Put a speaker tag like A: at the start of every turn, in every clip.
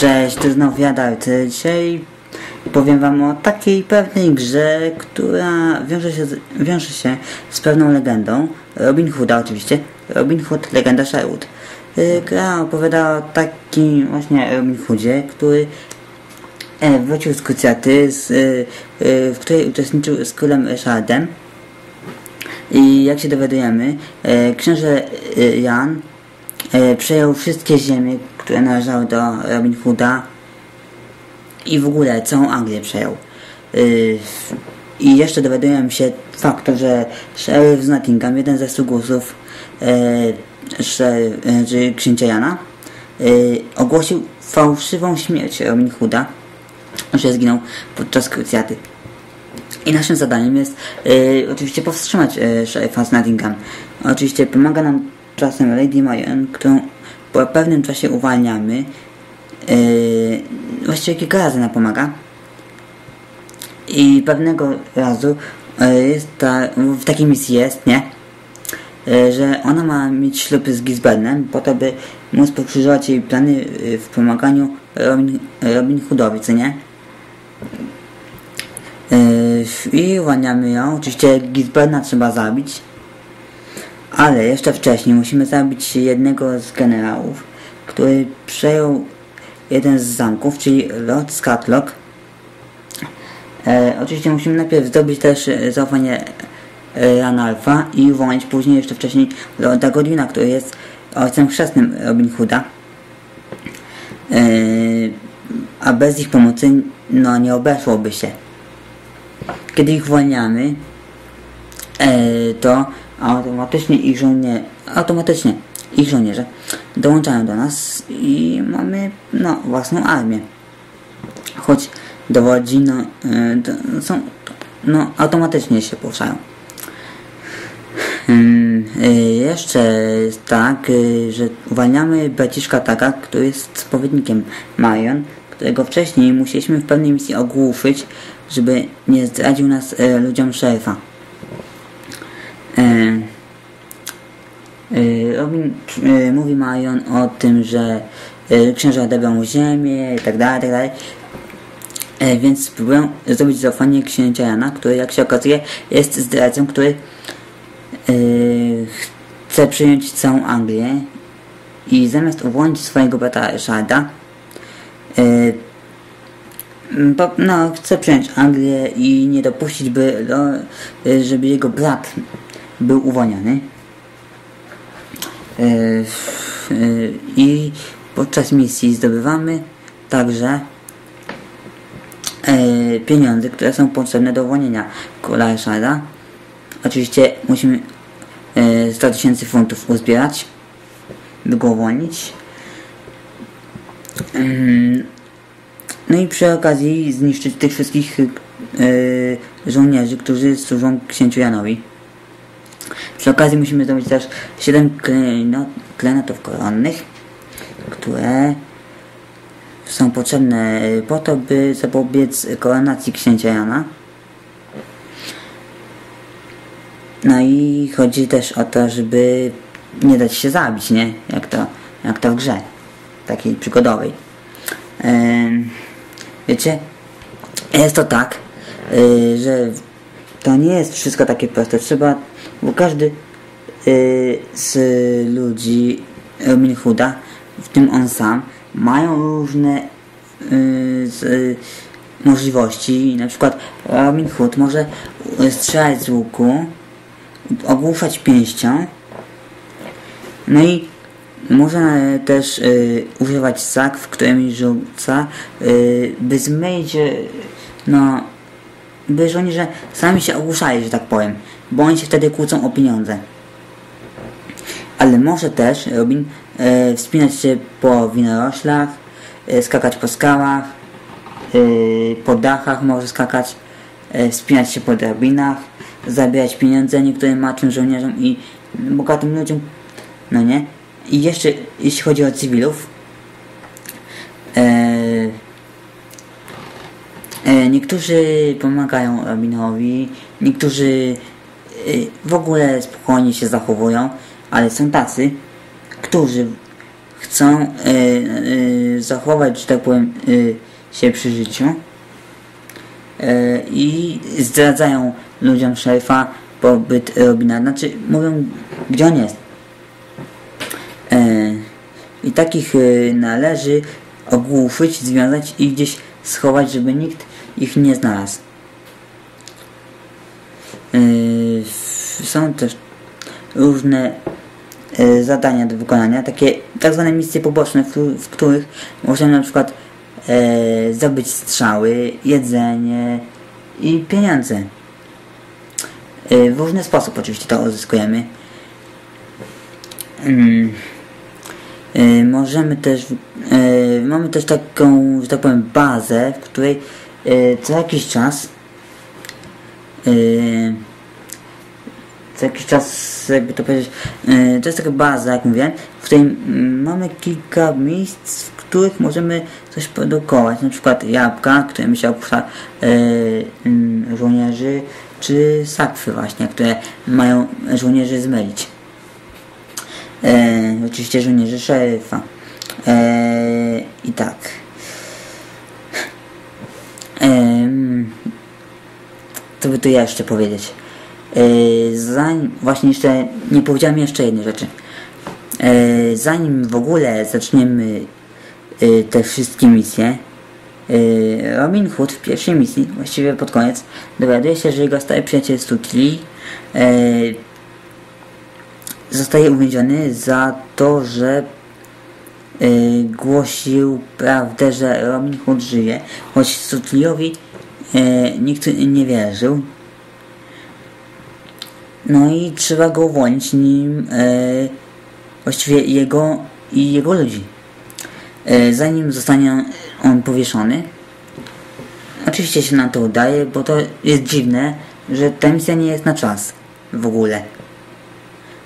A: Cześć, tu znowu ja. Dzisiaj powiem wam o takiej pewnej grze, która wiąże się, z, wiąże się z pewną legendą. Robin Hooda oczywiście. Robin Hood, legenda Sherwood. Y, Gra opowiada o takim właśnie Robin Hoodzie, który e, wrócił z krucjaty, z, y, y, w której uczestniczył z królem Ryszardem. I jak się dowiadujemy, e, książę Jan e, przejął wszystkie ziemie, które należały do Robin Hooda i w ogóle całą Anglię przejął. Y, I jeszcze dowiadujemy się faktu, że szeryf z Nottingham, jeden ze sługusów e, księcia Jana, e, ogłosił fałszywą śmierć Robin Hooda, że zginął podczas krucjaty. I naszym zadaniem jest y, oczywiście powstrzymać y, szeryfa z Nottingham. Oczywiście pomaga nam czasem Lady Marion, którą po pewnym czasie uwalniamy. Y, właściwie kilka razy nam pomaga. I pewnego razu y, jest ta, w takiej misji jest, nie? Y, że ona ma mieć ślub z Gisbernem po to, by móc pokrzyżować jej plany w pomaganiu Robin, Robin Hoodowi, co nie? i uwalniamy ją. Oczywiście Gisberna trzeba zabić. Ale jeszcze wcześniej musimy zabić jednego z generałów, który przejął jeden z zamków, czyli Lord Scatlock. E, oczywiście musimy najpierw zdobyć też zaufanie Ranalfa i uwolnić później jeszcze wcześniej Lorda Godwina, który jest ojcem chrzestnym Robin Hooda. E, a bez ich pomocy no nie obeszłoby się kiedy ich uwalniamy, e, to automatycznie ich żołnierze, automatycznie ich żołnierze dołączają do nas i mamy no, własną armię. Choć dowodzi, no, e, są, no, automatycznie się poruszają. E, jeszcze tak, e, że uwalniamy braciszka Taka, który jest spowiednikiem Marion, którego wcześniej musieliśmy w pewnej misji ogłuszyć, żeby nie zdradził nas ludziom szeryfa. E, e, Robin e, mówi Marion o tym, że księża odebrał mu ziemię i tak dalej, tak dalej. Więc spróbuję zrobić zaufanie księcia Jana, który jak się okazuje jest zdradzą, który chce przyjąć całą Anglię i zamiast uwolnić swojego brata Ryszarda no, chce przyjąć Anglię i nie dopuścić, by, żeby jego brat był uwolniony. E, e, I podczas misji zdobywamy także e, pieniądze, które są potrzebne do uwolnienia króla. Oczywiście musimy 100 tysięcy funtów uzbierać, by go uwolnić. Mm, no i przy okazji zniszczyć tych wszystkich żołnierzy, którzy służą księciu Janowi. Przy okazji musimy zrobić też 7 klenotów koronnych, które są potrzebne po to, by zapobiec koronacji księcia Jana. No i chodzi też o to, żeby nie dać się zabić, nie? Jak to, jak to w grze takiej przygodowej. Yy. Wiecie, jest to tak, yy, że to nie jest wszystko takie proste. Trzeba, bo każdy yy, z ludzi Robin Hooda, w tym on sam, mają różne yy, z, możliwości. Na przykład Robin Hood może strzelać z łuku, ogłuszać pięścią, no i można też y, używać sak, w którym rzuca, y, by zmyć, y, no, by żołnierze sami się ogłuszali, że tak powiem, bo oni się wtedy kłócą o pieniądze. Ale może też Robin y, wspinać się po winoroślach, y, skakać po skałach, y, po dachach może skakać, wspinać się po drabinach, zabierać pieniądze niektórym maczym żołnierzom i bogatym ludziom, no nie? I jeszcze jeśli chodzi o cywilów, e, e, niektórzy pomagają Robinowi, niektórzy e, w ogóle spokojnie się zachowują, ale są tacy, którzy chcą y, y, zachować, że tak powiem, y, się przy życiu y, i zdradzają ludziom szeryfa pobyt Robina. Znaczy mówią, gdzie on jest. Y, I takich y, należy ogłuszyć, związać i gdzieś schować, żeby nikt ich nie znalazł. Y, są też różne y, zadania do wykonania, takie tak zwane misje poboczne, w, których możemy na przykład e, zdobyć strzały, jedzenie i pieniądze. W różny sposób oczywiście to uzyskujemy. Możemy też, mamy też taką, że tak powiem, bazę, w której co jakiś czas e, co jakiś czas, jakby to powiedzieć, e, to jest taka baza, jak mówię, w której mm, mamy kilka miejsc, w których możemy coś produkować, na przykład jabłka, które się opuszcza e, mm, żołnierzy, czy sakwy właśnie, które mają żołnierzy zmylić. E, oczywiście żołnierzy szeryfa. E, I tak. E, mm, by tu jeszcze powiedzieć? E, zanim, właśnie jeszcze, nie powiedziałem jeszcze jednej rzeczy. E, zanim w ogóle zaczniemy e, te wszystkie misje, Robin Hood w pierwszej misji, właściwie pod koniec, dowiaduje się, że jego stary przyjaciel Stutli e, zostaje uwięziony za to, że głosił prawdę, że Robin Hood żyje, choć Stutliowi e, nikt nie wierzył. No i trzeba go uwolnić, nim e, właściwie jego i jego ludzi. E, zanim zostanie on powieszony. Oczywiście się na to udaje, bo to jest dziwne, że ta misja nie jest na czas w ogóle.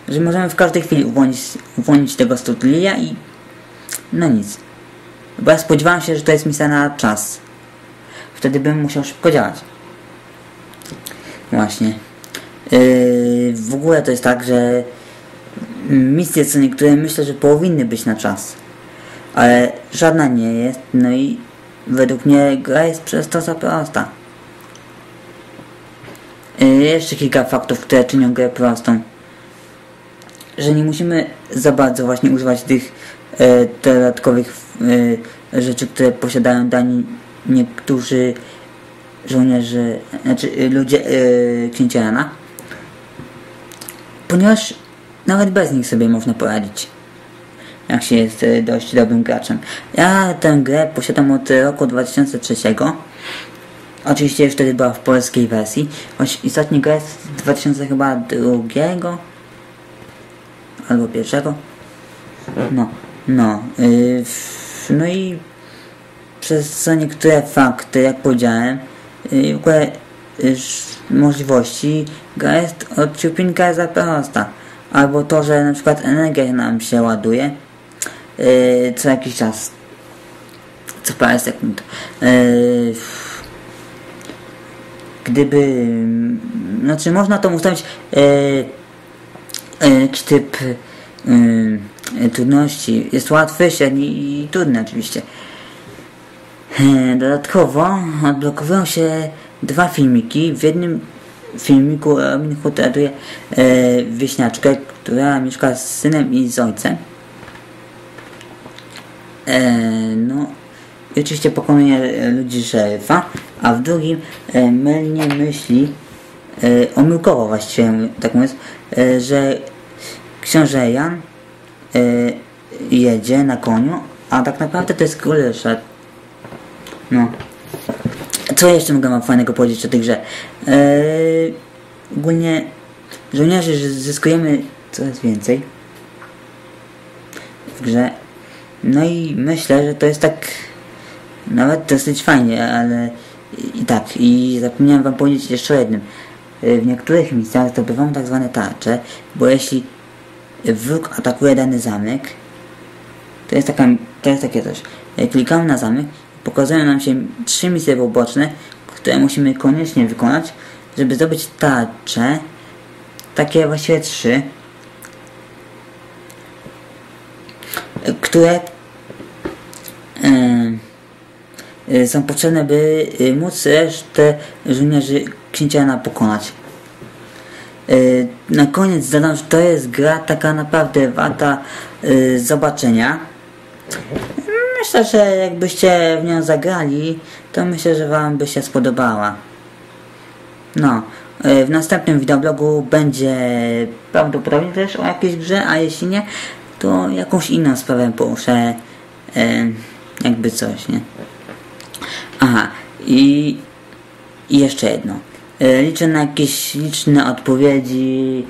A: Że możemy w każdej chwili uwolnić, uwolnić tego Stutlia i no nic. Bo ja spodziewałem się, że to jest misja na czas. Wtedy bym musiał szybko działać. Właśnie. Yy, w ogóle to jest tak, że misje co niektóre myślę, że powinny być na czas. Ale żadna nie jest, no i według mnie gra jest przez to za prosta. Yy, jeszcze kilka faktów, które czynią grę prostą. Że nie musimy za bardzo właśnie używać tych e, dodatkowych e, rzeczy, które posiadają dani niektórzy żołnierze, znaczy e, ludzie e, księcia Jana ponieważ nawet bez nich sobie można poradzić. Jak się jest e, dość dobrym graczem. Ja tę grę posiadam od roku 2003. Oczywiście wtedy była w polskiej wersji. Choć ostatni gra jest z 2002 albo pierwszego. No, no. Yy, no i przez niektóre fakty, jak powiedziałem, yy, w ogóle yy, możliwości gra jest odciupinka za prosta. Albo to, że na przykład energia nam się ładuje yy, co jakiś czas. Co parę sekund. Yy, gdyby... Znaczy można to ustawić yy, jakiś typ trudności. Jest łatwy, średni i trudny oczywiście. Yy, dodatkowo odblokowują się dwa filmiki. W jednym filmiku Robin Hood ratuje wieśniaczkę, która mieszka z synem i z ojcem. E, no i oczywiście pokonuje ludzi szeryfa, a w drugim e, mylnie myśli, e, omyłkowo właściwie, tak mówiąc, że książę Jan jedzie na koniu, a tak naprawdę to jest król Ryszard. No. Co jeszcze mogę wam fajnego powiedzieć o tej grze? Eee, ogólnie żołnierzy zyskujemy coraz więcej w grze. No i myślę, że to jest tak nawet dosyć fajnie, ale i tak, i zapomniałem wam powiedzieć jeszcze o jednym. E, w niektórych miejscach zdobywamy tak zwane tarcze, bo jeśli wróg atakuje dany zamek, to jest, taka, to jest takie coś. Klikamy na zamek pokazują nam się trzy misje poboczne, które musimy koniecznie wykonać, żeby zdobyć tarcze. Takie właściwie trzy. które y, y, są potrzebne, by y, móc resztę żołnierzy księciana pokonać. Y, Na koniec dodam, że to jest gra taka naprawdę warta y, zobaczenia. Myślę, że jakbyście w nią zagrali, to myślę, że wam by się spodobała. No, y, w następnym wideoblogu będzie prawdopodobnie też o jakiejś grze, a jeśli nie, to jakąś inną sprawę poruszę, y, jakby coś, nie? Aha, i, i jeszcze jedno. Y, Liczę na jakieś liczne odpowiedzi,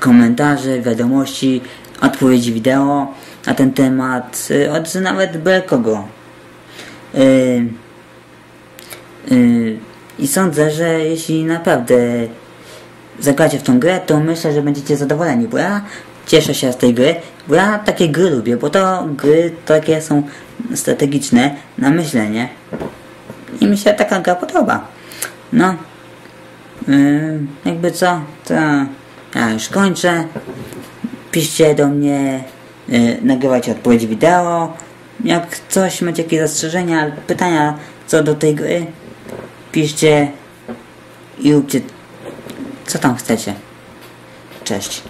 A: komentarze, wiadomości, odpowiedzi wideo na ten temat, y, od nawet byle kogo. Y, y, I sądzę, że jeśli naprawdę zagracie w tą grę, to myślę, że będziecie zadowoleni, bo ja cieszę się z tej gry, bo ja takie gry lubię, bo to gry takie są strategiczne na myślenie i mi się taka gra podoba. No, yy, jakby co, to ja już kończę. Piszcie do mnie, yy, nagrywajcie odpowiedzi wideo. Jak coś macie jakieś zastrzeżenia, pytania co do tej gry, piszcie i róbcie co tam chcecie. Cześć.